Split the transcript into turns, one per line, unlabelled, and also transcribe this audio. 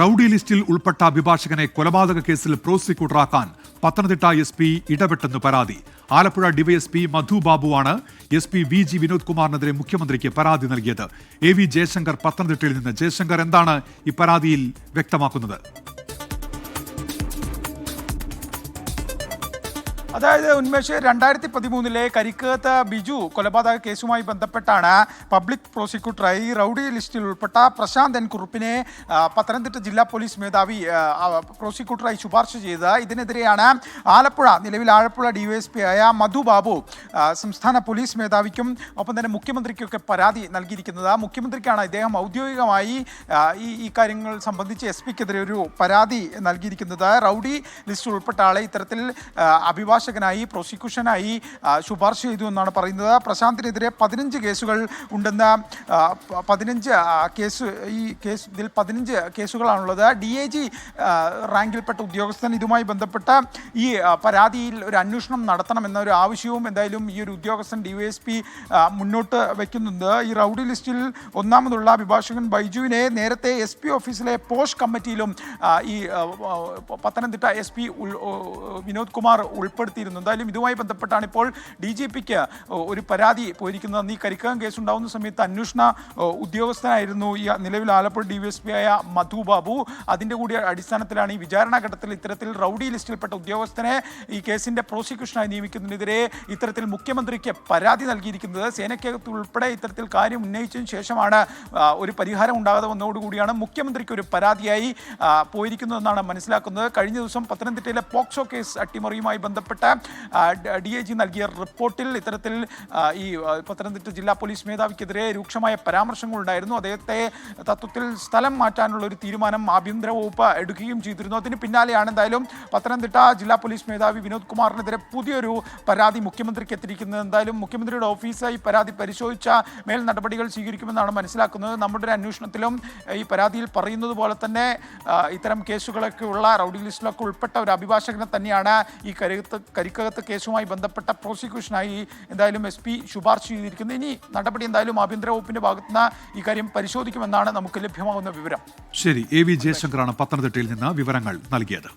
Rowdy ലിസ്റ്റിൽ ഉൾപ്പെട്ട അഭിഭാഷകനെ കൊലപാതക കേസിൽ പ്രോസിക്യൂട്ടറാക്കാൻ പത്തനംതിട്ട എസ് പി ഇടപെട്ടെന്ന് പരാതി. Alappuzha DYSP Madhu ബാബുവാണ് S P V G Vinod കുമാറിനെതിരെ മുഖ്യമന്ത്രിക്ക് പരാതി നൽകിയത്. എ വി ജയശങ്കർ പത്തനംതിട്ടയിൽ നിന്ന്. ജയശങ്കർ എന്താണ് ഈ പരാതിയിൽ വ്യക്തമാക്കുന്നത്?
അതായത് ഉന്മേഷ് രണ്ടായിരത്തി പതിമൂന്നിലെ കരിക്കകത്ത് ബിജു കൊലപാതക കേസുമായി ബന്ധപ്പെട്ടാണ് പബ്ലിക് പ്രോസിക്യൂട്ടറായി റൌഡി ലിസ്റ്റിൽ ഉൾപ്പെട്ട പ്രശാന്ത് എൻ കുറുപ്പിനെ പത്തനംതിട്ട ജില്ലാ പോലീസ് മേധാവി പ്രോസിക്യൂട്ടറായി ശുപാർശ ചെയ്തത്. ഇതിനെതിരെയാണ് ആലപ്പുഴ നിലവിൽ ആലപ്പുഴ ഡിവൈഎസ്പി ആയ മധു ബാബു സംസ്ഥാന പോലീസ് മേധാവിക്കും ഒപ്പം തന്നെ മുഖ്യമന്ത്രിക്കൊക്കെ പരാതി നൽകിയിരിക്കുന്നത്. മുഖ്യമന്ത്രിക്കാണ് ഇദ്ദേഹം ഔദ്യോഗികമായി ഈ ഈ കാര്യങ്ങൾ സംബന്ധിച്ച് എസ് പിക്കെതിരെ ഒരു പരാതി നൽകിയിരിക്കുന്നത്. റൗഡി ലിസ്റ്റിൽ ഉൾപ്പെട്ട ആളെ ഇത്തരത്തിൽ ആ, അഭിഭാഷകനായി പ്രോസിക്യൂഷനായി ശുപാർശ ചെയ്തു എന്നാണ് പറയുന്നത്. പ്രശാന്തിനെതിരെ പതിനഞ്ച് കേസുകൾ ഉണ്ടെന്ന് പതിനഞ്ച് കേസ് ഈ കേസ് ഇതിൽ പതിനഞ്ച് കേസുകളാണുള്ളത്. ഡി എ ജി റാങ്കിൽപ്പെട്ട ഉദ്യോഗസ്ഥൻ ഇതുമായി ബന്ധപ്പെട്ട ഈ പരാതിയിൽ ഒരു അന്വേഷണം നടത്തണമെന്ന ഒരു ആവശ്യവും എന്തായാലും ഈ ഒരു ഉദ്യോഗസ്ഥൻ ഡി വൈ എസ് പി മുന്നോട്ട് വയ്ക്കുന്നുണ്ട് ഈ റൗഡി ലിസ്റ്റിൽ ഒന്നാമതുള്ള അഭിഭാഷകൻ ബൈജുവിനെ നേരത്തെ എസ് പി ഓഫീസിലെ പോഷ് കമ്മിറ്റിയിലും ഈ പത്തനംതിട്ട എസ് പി വിനോദ് കുമാർ ഉൾപ്പെടുത്തിയിരുന്നു എന്തായാലും ഇതുമായി ബന്ധപ്പെട്ടാണ് ഇപ്പോൾ ഡി ജി പിക്ക് ഒരു പരാതി പോയിരിക്കുന്നത്. ഈ കരിക്കകം കേസ് ഉണ്ടാകുന്ന സമയത്ത് അന്വേഷണ ഉദ്യോഗസ്ഥനായിരുന്നു ഈ നിലവിൽ Alappuzha D V S P ആയ മധു ബാബു. അതിന്റെ കൂടി അടിസ്ഥാനത്തിലാണ് ഈ വിചാരണ ഘട്ടത്തിൽ ഇത്തരത്തിൽ റൗഡി ലിസ്റ്റിൽപ്പെട്ട ഉദ്യോഗസ്ഥനെ ഈ കേസിന്റെ പ്രോസിക്യൂഷനായി നിയമിക്കുന്നതിനെതിരെ ഇത്തരത്തിൽ മുഖ്യമന്ത്രിക്ക് പരാതി നൽകിയിരിക്കുന്നത്. സേനയ്ക്കകത്ത് ഉൾപ്പെടെ ഇത്തരത്തിൽ കാര്യം ഉന്നയിച്ചതിന് ശേഷമാണ് ഒരു പരിഹാരം ഉണ്ടാകാതെ വന്നതോടുകൂടിയാണ് മുഖ്യമന്ത്രിക്ക് ഒരു പരാതിയായി പോയിരിക്കുന്നതെന്നാണ് മനസ്സിലാക്കുന്നത്. കഴിഞ്ഞ ദിവസം പത്തനംതിട്ടയിലെ പോക്സോ കേസ് അട്ടിമറിയുമായി ബന്ധപ്പെട്ട ഡി ഐ ജി നൽകിയ റിപ്പോർട്ടിൽ ഇത്തരത്തിൽ ഈ പത്തനംതിട്ട ജില്ലാ പോലീസ് മേധാവിക്കെതിരെ രൂക്ഷമായ പരാമർശങ്ങളുണ്ടായിരുന്നു. അദ്ദേഹത്തെ തത്വത്തിൽ സ്ഥലം മാറ്റാനുള്ള ഒരു തീരുമാനം ആഭ്യന്തര വകുപ്പ് എടുക്കുകയും ചെയ്തിരുന്നു. അതിന് പിന്നാലെയാണ് എന്തായാലും പത്തനംതിട്ട ജില്ലാ പോലീസ് മേധാവി വിനോദ് കുമാറിനെതിരെ പുതിയൊരു പരാതി മുഖ്യമന്ത്രിക്ക് എത്തിയിരിക്കുന്നത്. എന്തായാലും മുഖ്യമന്ത്രിയുടെ ഓഫീസായി പരാതി പരിശോധിച്ച മേൽ നടപടികൾ സ്വീകരിക്കുമെന്നാണ് മനസ്സിലാക്കുന്നത്. നമ്മുടെ ഒരു അന്വേഷണത്തിലും ഈ പരാതിയിൽ പറയുന്നത് പോലെ തന്നെ ഇത്തരം കേസുകളൊക്കെ ഉള്ള റൗഡി ലിസ്റ്റിലൊക്കെ ഉൾപ്പെട്ട ഒരു അഭിഭാഷകനെ തന്നെയാണ് ഈ കരിക്കത്ത് കരിക്കകത്ത് കേസുമായി ബന്ധപ്പെട്ട പ്രോസിക്യൂഷനായി എന്തായാലും എസ് പി ശുപാർശ ചെയ്തിരിക്കുന്നത് ഇനി നടപടി എന്തായാലും ആഭ്യന്തര വകുപ്പിന്റെ ഭാഗത്തുനിന്ന് ഈ കാര്യം പരിശോധിക്കുമെന്നാണ് നമുക്ക് ലഭ്യമാകുന്ന വിവരം.
ശരി എ വി ജയശങ്കറാണ് പത്തനംതിട്ടയിൽ നിന്ന് വിവരങ്ങൾ നൽകിയത്.